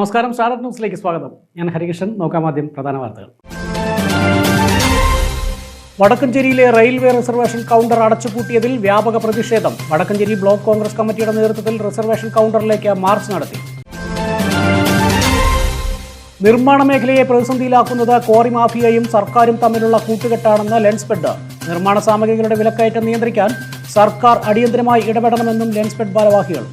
നമസ്കാരം. സ്റ്റാർട്ട് ന്യൂസിലേക്ക് സ്വാഗതം. ഞാൻ ഹരികൃഷ്ണൻ. നോക്കാം ആദ്യം പ്രധാന വാർത്തകൾ. വടക്കഞ്ചേരിയിലെ റെയിൽവേ റിസർവേഷൻ കൗണ്ടർ അടച്ചുപൂട്ടിയതിൽ വ്യാപക പ്രതിഷേധം. വടക്കഞ്ചേരി ബ്ലോക്ക് കോൺഗ്രസ് കമ്മിറ്റിയുടെ നേതൃത്വത്തിൽ റിസർവേഷൻ കൗണ്ടറിലേക്ക് മാർച്ച് നടത്തി. നിർമ്മാണ മേഖലയെ പ്രതിസന്ധിയിലാക്കുന്നത് കോറി മാഫിയയും സർക്കാരും തമ്മിലുള്ള കൂട്ടുകെട്ടാണെന്ന് ലെൻസ്പെഡ് നിർമ്മാണ സാമഗ്രികളുടെ വിലക്കയറ്റം നിയന്ത്രിക്കാൻ സർക്കാർ അടിയന്തരമായി ഇടപെടണമെന്നും ലെൻസ്പെഡ് ഭാരവാഹികൾ.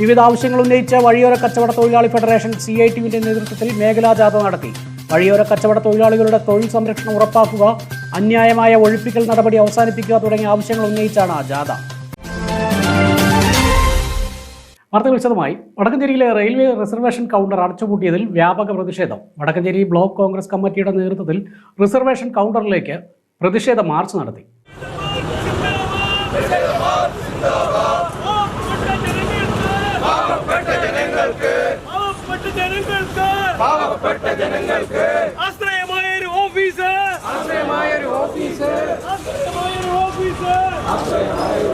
വിവിധ ആവശ്യങ്ങൾ ഉന്നയിച്ച് വഴിയോര കച്ചവട തൊഴിലാളി ഫെഡറേഷൻ സി ഐ ടിയുവിന്റെ നേതൃത്വത്തിൽ മേഖലാ ജാഥ നടത്തി. വഴിയോര കച്ചവട തൊഴിലാളികളുടെ തൊഴിൽ സംരക്ഷണം ഉറപ്പാക്കുക അന്യായമായ ഒഴിപ്പിക്കൽ നടപടി അവസാനിപ്പിക്കുക തുടങ്ങിയ ആവശ്യങ്ങൾ ഉന്നയിച്ചാണ് ജാഥ. വാർത്തകൾ വിശദമായി. വടക്കഞ്ചേരിയിലെ റെയിൽവേ റിസർവേഷൻ കൗണ്ടർ അടച്ചുപൂട്ടിയതിൽ വ്യാപക പ്രതിഷേധം. വടക്കഞ്ചേരി ബ്ലോക്ക് കോൺഗ്രസ് കമ്മിറ്റിയുടെ നേതൃത്വത്തിൽ റിസർവേഷൻ കൗണ്ടറിലേക്ക് പ്രതിഷേധ മാർച്ച് നടത്തി. പാവപ്പെട്ട ജനങ്ങൾക്ക് ആശ്രയമായ ഒരു ഓഫീസ് ആശ്രയമായ ഒരു ഓഫീസ് ആശ്രയമായ ഒരു ഓഫീസ് ആശ്രയമായ ഒരു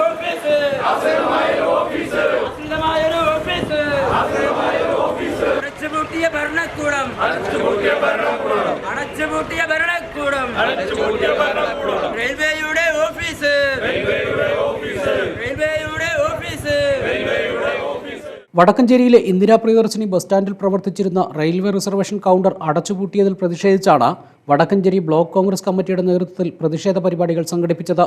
ഓഫീസ് ആശ്രയമായ ഒരു ഓഫീസ് ആശ്രയമായ ഒരു ഓഫീസ് അടച്ചുപൂട്ടിയ ഭരണകൂടം അടച്ചുപൂട്ടിയ ഭരണകൂടം റെയിൽവേയുടെ വടക്കഞ്ചേരിയിലെ ഇന്ദിരാ പ്രിയദർശിനി ബസ് സ്റ്റാൻഡിൽ പ്രവർത്തിച്ചിരുന്ന റെയിൽവേ റിസർവേഷൻ കൗണ്ടർ അടച്ചുപൂട്ടിയതിൽ പ്രതിഷേധിച്ചാണ് വടക്കഞ്ചേരി ബ്ലോക്ക് കോൺഗ്രസ് കമ്മിറ്റിയുടെ നേതൃത്വത്തിൽ പ്രതിഷേധ പരിപാടികൾ സംഘടിപ്പിച്ചത്.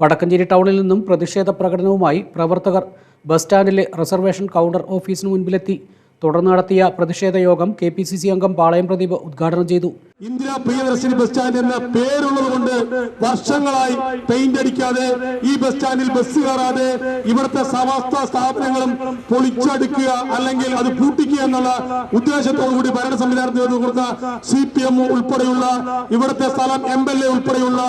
വടക്കഞ്ചേരി ടൗണിൽ നിന്നും പ്രതിഷേധ പ്രകടനവുമായി പ്രവർത്തകർ ബസ് സ്റ്റാൻഡിലെ റിസർവേഷൻ കൗണ്ടർ ഓഫീസിന് മുൻപിലെത്തി. തുടർന്ന് നടത്തിയ പ്രതിഷേധ യോഗം കെ അംഗം പാളയം പ്രദീപ് ഉദ്ഘാടനം ചെയ്തു. ഇന്ദിരാ പ്രിയദർശിനി ബസ് സ്റ്റാൻഡ് എന്ന പേരുള്ളത് കൊണ്ട് വർഷങ്ങളായി പെയിന്റ് അടിക്കാതെ ഈ ബസ് സ്റ്റാൻഡിൽ ബസ് കയറാതെ ഇവിടുത്തെ സമസ്ത സ്ഥാപനങ്ങളും പൊളിച്ചടുക്കുക അല്ലെങ്കിൽ അത് പൂട്ടിക്കുക എന്നുള്ള ഉദ്ദേശത്തോടു കൂടി ഭരണ സംവിധാനത്തിന് കൊടുത്ത സി പി എം ഉൾപ്പെടെയുള്ള ഇവിടുത്തെ സ്ഥലം എം എൽ എ ഉൾപ്പെടെയുള്ള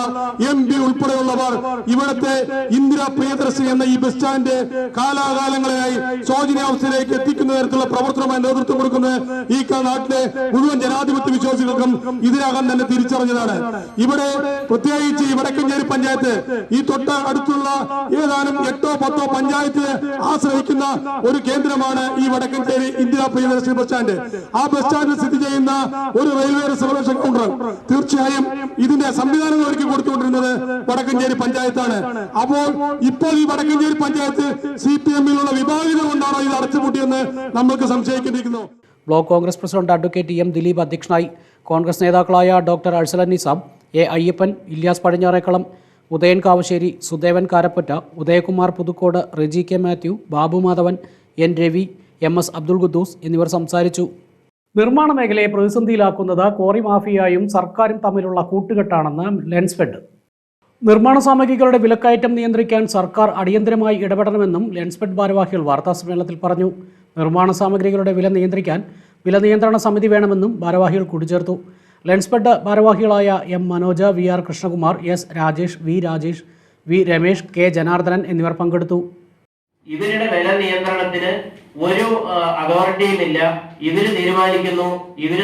എം പി ഉൾപ്പെടെയുള്ളവർ ഇവിടുത്തെ ഇന്ദിരാ പ്രിയദർശിനി എന്ന ഈ ബസ് സ്റ്റാൻഡ് കാലാകാലങ്ങളായി ശോചനീയാവസ്ഥയിലേക്ക് എത്തിക്കുന്ന തരത്തിലുള്ള പ്രവർത്തനമായി നേതൃത്വം കൊടുക്കുന്നത് ഈ നാട്ടിലെ മുഴുവൻ ജനാധിപത്യ വിശ്വാസികൾക്കും ഇതിനകം തന്നെ തിരിച്ചറിഞ്ഞതാണ്. ഇവിടെ പ്രത്യേകിച്ച് ഈ വടക്കഞ്ചേരി പഞ്ചായത്ത് ഈ തൊട്ട അടുത്തുള്ള ഏതാനും എട്ടോ പത്തോ പഞ്ചായത്ത് ആശ്രയിക്കുന്ന ഒരു കേന്ദ്രമാണ് ഈ വടക്കഞ്ചേരി ഇന്ദിരാ പ്രിയദർശിനി ബസ് സ്റ്റാൻഡ്. ആ ബസ് സ്റ്റാൻഡിൽ സ്ഥിതി ചെയ്യുന്ന ഒരു റെയിൽവേ റിസർവേഷൻ കൗണ്ടർ. തീർച്ചയായും ഇതിന്റെ സംവിധാനങ്ങൾ ഒരുക്കി കൊടുത്തുകൊണ്ടിരുന്നത് വടക്കഞ്ചേരി പഞ്ചായത്താണ്. അപ്പോൾ ഇപ്പോൾ ഈ വടക്കഞ്ചേരി പഞ്ചായത്ത് സി പി എമ്മിലുള്ള വിഭാഗിത കൊണ്ടാണോ ഇത് അടച്ചുപൂട്ടിയെന്ന് നമ്മൾക്ക് സംശയിക്കേണ്ടിയിരിക്കുന്നു. Block Congress president advocate M Dileep അധ്യക്ഷനായി കോൺഗ്രസ് നേതാക്കളായ doctor അഴ്സല Nizam A Ayyappan Ilyas Padinjarekkalam Udayan Kavassery Sudevan Karappatta Udayakumar Puthukkode Reji K Mathew Babu Madhavan N Ravi M S Abdul Khuddus എന്നിവർ സംസാരിച്ചു. നിർമ്മാണ മേഖലയെ പ്രതിസന്ധിയിലാക്കുന്നത് ക്വാറി മാഫിയയും സർക്കാരും തമ്മിലുള്ള കൂട്ടുകെട്ടാണെന്ന് ലെൻസ്ഫെഡ് നിർമ്മാണ സാമഗ്രികളുടെ വിലക്കയറ്റം നിയന്ത്രിക്കാൻ സർക്കാർ അടിയന്തരമായി ഇടപെടണമെന്നും ലെൻസ്ഫെഡ് ഭാരവാഹികൾ വാർത്താസമ്മേളനത്തിൽ പറഞ്ഞു. നിർമ്മാണ സാമഗ്രികളുടെ വില നിയന്ത്രിക്കാൻ വില നിയന്ത്രണ സമിതി വേണമെന്നും ഭാരവാഹികൾ കൂട്ടിച്ചേർത്തു ലെൻസ്ഫെഡ് ഭാരവാഹികളായ M Manoja V R Krishnakumar S Rajesh V Rajesh V Ramesh K Janardhanan എന്നിവർ പങ്കെടുത്തു. ഇവരുടെ വില നിയന്ത്രണത്തിന് ഒരു അതോറിറ്റിയും ഇല്ല ഇവർ തീരുമാനിക്കുന്നു ഇവർ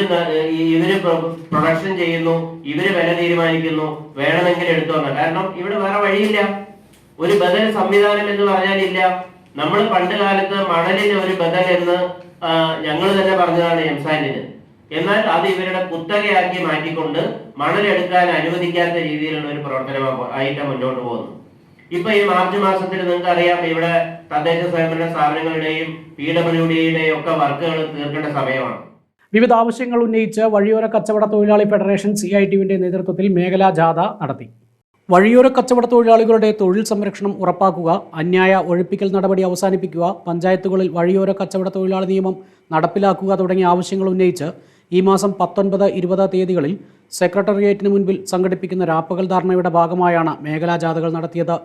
ഇവർ പ്രൊ- പ്രൊഡക്ഷൻ ചെയ്യുന്നു ഇവർ വില തീരുമാനിക്കുന്നു വേണമെങ്കിൽ എടുത്തു വന്ന കാരണം ഇവിടെ വേറെ വഴിയില്ല. ഒരു ബദൽ സംവിധാനം എന്ന് പറഞ്ഞാലില്ല. നമ്മൾ പണ്ട് കാലത്ത് മണലിന് ഒരു ബദൽ എന്ന് ഞങ്ങൾ തന്നെ പറഞ്ഞതാണ് എംസാൻഡിന്. എന്നാൽ അത് ഇവരുടെ കുത്തകയാക്കി മാറ്റിക്കൊണ്ട് മണലെടുക്കാൻ അനുവദിക്കാത്ത രീതിയിലുള്ള ഒരു പ്രവർത്തനം ആയിട്ട് മുന്നോട്ട് പോകുന്നു. ഇപ്പൊ ഈ മാർച്ച് മാസത്തിൽ നിങ്ങൾക്ക് അറിയാം ഇവിടെ തദ്ദേശ സ്വയംഭരണ സ്ഥാപനങ്ങളുടെയും പി ഡബ്ല്യുഡിയുടെയും ഒക്കെ വർക്കുകൾ തീർക്കേണ്ട സമയമാണ്. വിവിധ ആവശ്യങ്ങൾ ഉന്നയിച്ച് വഴിയോര കച്ചവട തൊഴിലാളി ഫെഡറേഷൻ സി ഐ ടിയുവിന്റെ നേതൃത്വത്തിൽ മേഖലാ ജാഥ നടത്തി. വഴിയോര കച്ചവട തൊഴിലാളികളുടെ തൊഴിൽ സംരക്ഷണം ഉറപ്പാക്കുക അന്യായ ഒഴിപ്പിക്കൽ നടപടി അവസാനിപ്പിക്കുക പഞ്ചായത്തുകളിൽ വഴിയോര കച്ചവട തൊഴിലാളി നിയമം നടപ്പിലാക്കുക തുടങ്ങിയ ആവശ്യങ്ങൾ ഉന്നയിച്ച് ഈ മാസം പത്തൊൻപത് ഇരുപത് തീയതികളിൽ സെക്രട്ടേറിയറ്റിന് മുൻപിൽ സംഘടിപ്പിക്കുന്ന രാപ്പകൽ ധാരണയുടെ ഭാഗമായാണ് മേഖലാ ജാഥകൾ നടത്തിയത്.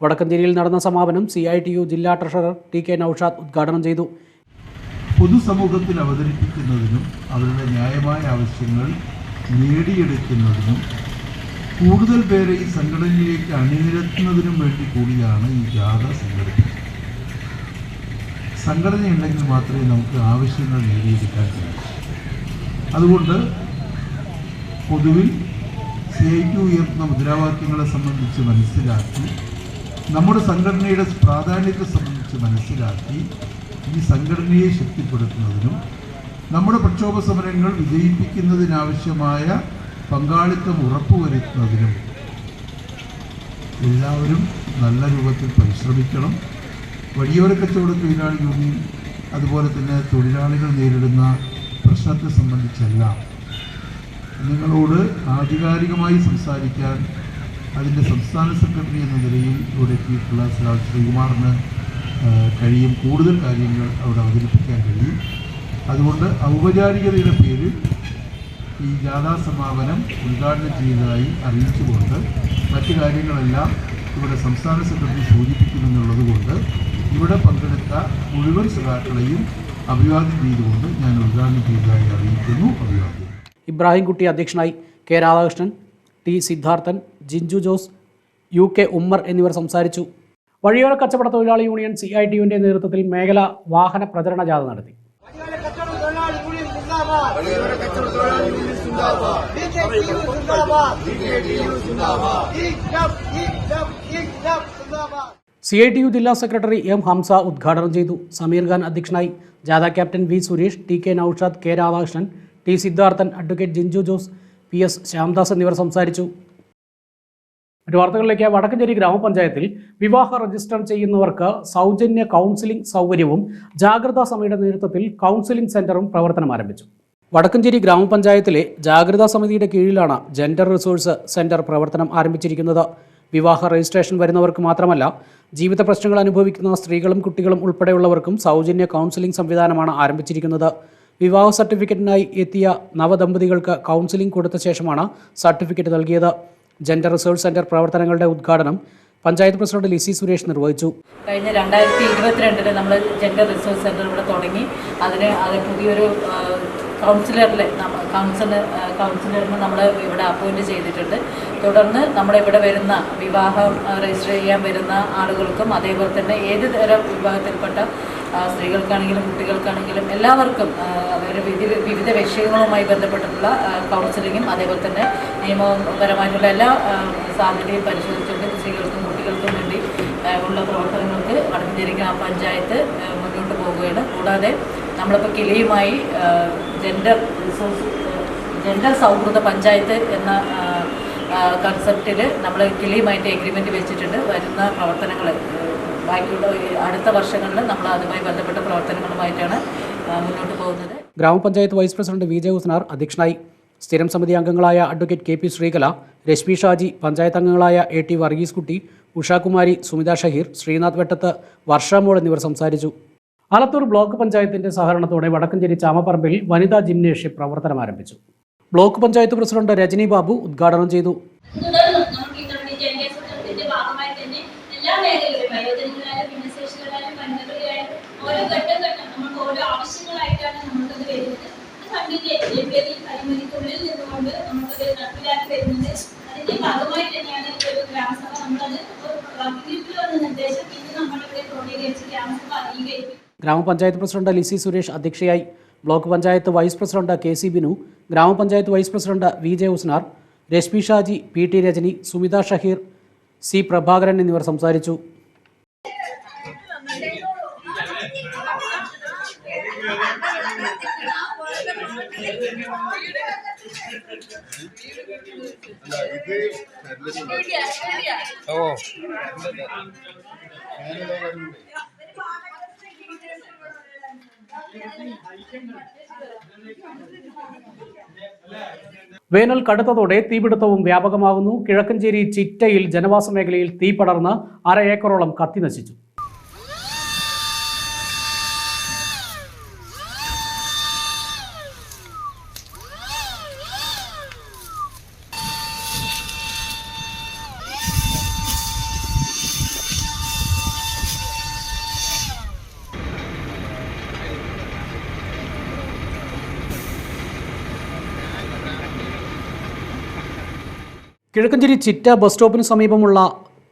വടക്കഞ്ചേരിയിൽ നടന്ന സമാപനം സി ഐ ടി യു ജില്ലാ ട്രഷറർ ടി കെ നൌഷാദ് ഉദ്ഘാടനം ചെയ്തു. പൊതുസമൂഹത്തിൽ അവതരിപ്പിക്കുന്നതിനും അവരുടെ ന്യായമായ ആവശ്യങ്ങൾ നേടിയെടുക്കുന്നതിനും കൂടുതൽ പേരെ ഈ സംഘടനയിലേക്ക് അണിനിരത്തുന്നതിനും വേണ്ടി കൂടിയാണ് ഈ ജാഥ സംഘടിപ്പിച്ചത്. സംഘടനയുണ്ടെങ്കിൽ മാത്രമേ നമുക്ക് ആവശ്യങ്ങൾ നേടിയെടുക്കാൻ കഴിയൂ. അതുകൊണ്ട് പൊതുവിൽ സി ഐ ടി ഉയർത്തുന്ന മുദ്രാവാക്യങ്ങളെ സംബന്ധിച്ച് മനസ്സിലാക്കി നമ്മുടെ സംഘടനയുടെ പ്രാധാന്യത്തെ സംബന്ധിച്ച് മനസ്സിലാക്കി ഈ സംഘടനയെ ശക്തിപ്പെടുത്തുന്നതിനും നമ്മുടെ പ്രക്ഷോഭ സമരങ്ങൾ വിജയിപ്പിക്കുന്നതിനാവശ്യമായ പങ്കാളിത്തം ഉറപ്പുവരുത്തുന്നതിനും എല്ലാവരും നല്ല രൂപത്തിൽ പരിശ്രമിക്കണം. വഴിയോര കച്ചവട തൊഴിലാളി യൂണിയൻ അതുപോലെ തന്നെ തൊഴിലാളികൾ നേരിടുന്ന പ്രശ്നത്തെ സംബന്ധിച്ചല്ല. നിങ്ങളോട് ആധികാരികമായി സംസാരിക്കാൻ അതിന്റെ സംസ്ഥാന സെക്രട്ടറി എന്ന നിലയിൽ ഇവിടെ എത്തിയിട്ടുള്ള ശ്രീ ശ്രീകുമാറിന് കഴിയും കൂടുതൽ കാര്യങ്ങൾ അവിടെ അവതരിപ്പിക്കാൻ കഴിയും. അതുകൊണ്ട് ഔപചാരികതയുടെ പേരിൽ ഈ ജാഥാ സമാപനം ഉദ്ഘാടനം ചെയ്തതായി അറിയിച്ചുകൊണ്ട് മറ്റു കാര്യങ്ങളെല്ലാം ഇവിടെ സംസ്ഥാന സെക്രട്ടറി സൂചിപ്പിക്കുമെന്നുള്ളത് കൊണ്ട് ഇവിടെ പങ്കെടുത്ത മുഴുവൻ സഖാക്കളെയും അഭിവാദ്യം ചെയ്തുകൊണ്ട് ഞാൻ ഉദ്ഘാടനം ചെയ്തതായി അറിയിക്കുന്നു. അഭിവാദ്യം. ഇബ്രാഹിംകുട്ടി അധ്യക്ഷനായി K Radhakrishnan T Siddharthan Jinju Jose U K Ummer എന്നിവർ സംസാരിച്ചു. വഴിയോര കച്ചവട തൊഴിലാളി യൂണിയൻ സി ഐ ടി യുവിന്റെ നേതൃത്വത്തിൽ മേഖല വാഹന പ്രചരണ ജാഥ നടത്തി. സി ഐ ടി യു ജില്ലാ സെക്രട്ടറി എം ഹംസ ഉദ്ഘാടനം ചെയ്തു. സമീർ ഖാൻ അധ്യക്ഷനായി ജാഥ captain V Suresh T K Noushad K Radhakrishnan T Sidharthan advocate Jinju Jose P S Shyamdas എന്നിവർ സംസാരിച്ചു. മറ്റു വാർത്തകളിലേക്ക് വടക്കഞ്ചേരി ഗ്രാമപഞ്ചായത്തിൽ വിവാഹ രജിസ്റ്റർ ചെയ്യുന്നവർക്ക് സൗജന്യ കൗൺസിലിംഗ് സൗകര്യവും ജാഗ്രതാ സമിതിയുടെ നേതൃത്വത്തിൽ കൗൺസിലിംഗ് സെന്ററും പ്രവർത്തനം ആരംഭിച്ചു. വടക്കഞ്ചേരി ഗ്രാമപഞ്ചായത്തിലെ ജാഗ്രതാ സമിതിയുടെ കീഴിലാണ് ജെൻഡർ റിസോഴ്സ് സെന്റർ പ്രവർത്തനം ആരംഭിച്ചിരിക്കുന്നത്. വിവാഹ രജിസ്ട്രേഷൻ വരുന്നവർക്ക് മാത്രമല്ല ജീവിത പ്രശ്നങ്ങൾ അനുഭവിക്കുന്ന സ്ത്രീകളും കുട്ടികളും ഉൾപ്പെടെയുള്ളവർക്കും സൗജന്യ കൗൺസിലിംഗ് സംവിധാനമാണ് ആരംഭിച്ചിരിക്കുന്നത്. വിവാഹ സർട്ടിഫിക്കറ്റിനായി എത്തിയ നവദമ്പതികൾക്ക് കൗൺസിലിംഗ് കൊടുത്ത ശേഷമാണ് സർട്ടിഫിക്കറ്റ് നൽകിയത്. ജെൻഡർ റിസോഴ്സ് സെന്റർ പ്രവർത്തനങ്ങളുടെ ഉദ്ഘാടനം പഞ്ചായത്ത് പ്രസിഡന്റ് ലിസി സുരേഷ് നിർവഹിച്ചു. കഴിഞ്ഞ രണ്ടായിരത്തി ഇരുപത്തിരണ്ടിന് നമ്മൾ ജെൻഡർ റിസോഴ്സ് സെന്റർ ഇവിടെ തുടങ്ങി. അതിന് അത് പുതിയൊരു കൗൺസിലറിലെ കൗൺസിലർ കൗൺസിലറിന് നമ്മൾ ഇവിടെ അപ്പോയിന്റ് ചെയ്തിട്ടുണ്ട്. തുടർന്ന് നമ്മളിവിടെ വരുന്ന വിവാഹം രജിസ്റ്റർ ചെയ്യാൻ വരുന്ന ആളുകൾക്കും അതേപോലെ തന്നെ ഏത് തരം വിഭാഗത്തിൽപ്പെട്ട സ്ത്രീകൾക്കാണെങ്കിലും കുട്ടികൾക്കാണെങ്കിലും എല്ലാവർക്കും അവരുടെ വിവിധ വിവിധ വിഷയങ്ങളുമായി ബന്ധപ്പെട്ടിട്ടുള്ള കൗൺസിലിങ്ങും അതേപോലെ തന്നെ നിയമപരമായിട്ടുള്ള എല്ലാ സാധ്യതയും പരിശോധിച്ചുകൊണ്ട് സ്ത്രീകൾക്കും കുട്ടികൾക്കും വേണ്ടി ഉള്ള പ്രവർത്തനങ്ങൾക്ക് വടക്കഞ്ചേരി ഗ്രാമപഞ്ചായത്ത് ആ, മുന്നോട്ട് പോവുകയാണ്. കൂടാതെ നമ്മളിപ്പോൾ കിളിയുമായി ജെൻഡർ റിസോഴ്സ് ജെൻഡർ സൗഹൃദ പഞ്ചായത്ത് എന്ന കൺസെപ്റ്റിൽ നമ്മൾ കിളിയുമായിട്ട് എഗ്രിമെന്റ് വെച്ചിട്ടുണ്ട്. വരുന്ന പ്രവർത്തനങ്ങൾ ബാക്കിയുള്ള അടുത്ത വർഷങ്ങളിൽ നമ്മൾ അതുമായി ബന്ധപ്പെട്ട പ്രവർത്തനങ്ങളുമായിട്ടാണ് മുന്നോട്ട് പോകുന്നത്. ഗ്രാമപഞ്ചായത്ത് vice president V J Husnar അധ്യക്ഷനായി. സ്ഥിരം സമിതി അംഗങ്ങളായ advocate K P Sreekala Reshmi Shaji panchayat അംഗങ്ങളായ എ ടി വർഗീസ് കുട്ടി ഉഷാകുമാരി സുമിത ഷഹീർ ശ്രീനാഥ് വെട്ടത്ത് വർഷാമോൾ എന്നിവർ സംസാരിച്ചു. ആലത്തൂർ ബ്ലോക്ക് പഞ്ചായത്തിന്റെ സഹകരണത്തോടെ വടക്കഞ്ചേരി ചാമപ്പറമ്പിൽ വനിതാ ജിംനേഷ്യം പ്രവർത്തനം ആരംഭിച്ചു. ബ്ലോക്ക് പഞ്ചായത്ത് പ്രസിഡന്റ് രജനി ബാബു ഉദ്ഘാടനം ചെയ്തു. ഓരോ ഘട്ടം ഘട്ടം നമുക്ക് ഓരോ ആവശ്യങ്ങളായിട്ടാണ് നമുക്കത് വരുന്നത്. ഫണ്ടിന്റെ ലഭ്യതയും പരിമിതിക്കുള്ളിൽ ഗ്രാമപഞ്ചായത്ത് പ്രസിഡന്റ് ലിസി സുരേഷ് അധ്യക്ഷയായി. Block panchayat vice president K C Binu ഗ്രാമപഞ്ചായത്ത് vice president V J Usnar Reshmi Shaji P T Rajani Sumitha Shaheer C Prabhakaran എന്നിവർ സംസാരിച്ചു. വേനൽ കടുത്തതോടെ തീപിടുത്തവും വ്യാപകമാകുന്നു. കിഴക്കഞ്ചേരി ചിറ്റയിൽ ജനവാസ മേഖലയിൽ തീ പടർന്ന് അര ഏക്കറോളം കത്തി നശിച്ചു. കിഴക്കഞ്ചേരി ചിറ്റ ബസ് സ്റ്റോപ്പിന് സമീപമുള്ള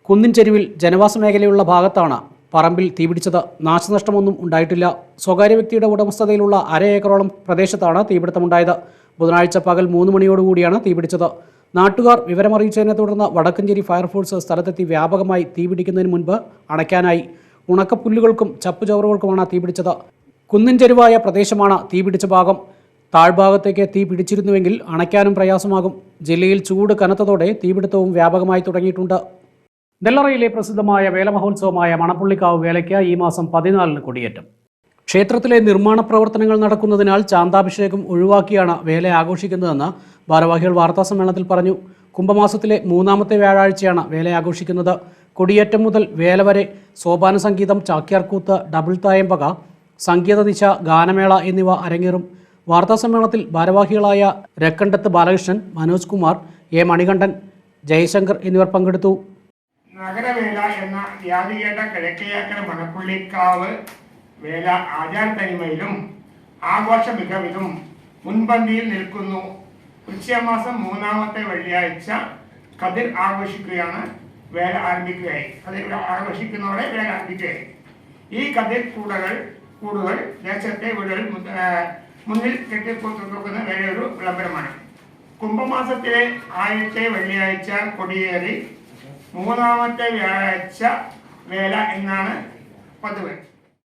കുന്നിൻ ചെരുവിൽ ജനവാസ മേഖലയുള്ള ഭാഗത്താണ് പറമ്പിൽ തീപിടിച്ചത്. നാശനഷ്ടമൊന്നും ഉണ്ടായിട്ടില്ല. സ്വകാര്യ വ്യക്തിയുടെ ഉടമസ്ഥതയിലുള്ള അര ഏക്കറോളം പ്രദേശത്താണ് തീപിടുത്തമുണ്ടായത്. ബുധനാഴ്ച പകൽ മൂന്ന് മണിയോടുകൂടിയാണ് തീപിടിച്ചത്. നാട്ടുകാർ വിവരമറിയിച്ചതിനെ തുടർന്ന് വടക്കഞ്ചേരി ഫയർഫോഴ്സ് സ്ഥലത്തെത്തി വ്യാപകമായി തീപിടിക്കുന്നതിന് മുൻപ് അണയ്ക്കാനായി. ഉണക്കപ്പുല്ലുകൾക്കും ചപ്പുചവറുകൾക്കുമാണ് തീപിടിച്ചത്. കുന്നിൻ ചെരുവായ പ്രദേശമാണ് തീപിടിച്ച ഭാഗം. താഴ്ഭാഗത്തേക്ക് തീ പിടിച്ചിരുന്നുവെങ്കിൽ അണയ്ക്കാനും പ്രയാസമാകും. ജില്ലയിൽ ചൂട് കനത്തതോടെ തീപിടുത്തവും വ്യാപകമായി തുടങ്ങിയിട്ടുണ്ട്. നെല്ലറയിലെ പ്രസിദ്ധമായ വേലമഹോത്സവമായ മണപ്പുള്ളിക്കാവ് വേലയ്ക്ക് ഈ മാസം പതിനാലിന് കൊടിയേറ്റം. ക്ഷേത്രത്തിലെ നിർമ്മാണ പ്രവർത്തനങ്ങൾ നടക്കുന്നതിനാൽ ചാന്താഭിഷേകം ഒഴിവാക്കിയാണ് വേല ആഘോഷിക്കുന്നതെന്ന് ഭാരവാഹികൾ വാർത്താസമ്മേളനത്തിൽ പറഞ്ഞു. കുംഭമാസത്തിലെ മൂന്നാമത്തെ വ്യാഴാഴ്ചയാണ് വേല ആഘോഷിക്കുന്നത്. കൊടിയേറ്റം മുതൽ വേല വരെ സോപാന സംഗീതം ചാക്യാർകൂത്ത് ഡബിൾ തായമ്പക സംഗീത ദിശ ഗാനമേള എന്നിവ അരങ്ങേറും. വാർത്താസമ്മേളനത്തിൽ ഭാരവാഹികളായ രക്കണ്ടത്ത് ബാലകൃഷ്ണൻ മനോജ് കുമാർ എ മണികണ്ഠൻ ജയശങ്കർ എന്നിവർ പങ്കെടുത്തു. നഗരവേല എന്ന വ്യാധികേട്ട കിഴക്കേക്കര മണപ്പുള്ളിക്കാവ് വേല ആചാര തനിമയിലും ആഘോഷ മികവിലും മുൻപന്തിയിൽ നിൽക്കുന്നു. ഉച്ചമാസം മൂന്നാമത്തെ വെള്ളിയാഴ്ച കതിർ ആഘോഷിക്കുകയാണ് വേല ആരംഭിക്കുകയായി കതിർ ആഘോഷിക്കുന്നതോടെ വേല ആരംഭിക്കുകയായി ഈ കതിർ കൂടകൾ കൂടുകൾ ദേശത്തെ ആ, മുന്നിൽ കെട്ടിക്കൊടുക്കുന്ന വേലയൊരു വിളംബരമാണ്. കുംഭമാസത്തിലെ ആദ്യത്തെ വെള്ളിയാഴ്ച കൊടിയേറി മൂന്നാമത്തെ വ്യാഴാഴ്ച വേല എന്നാണ് പതിവ്.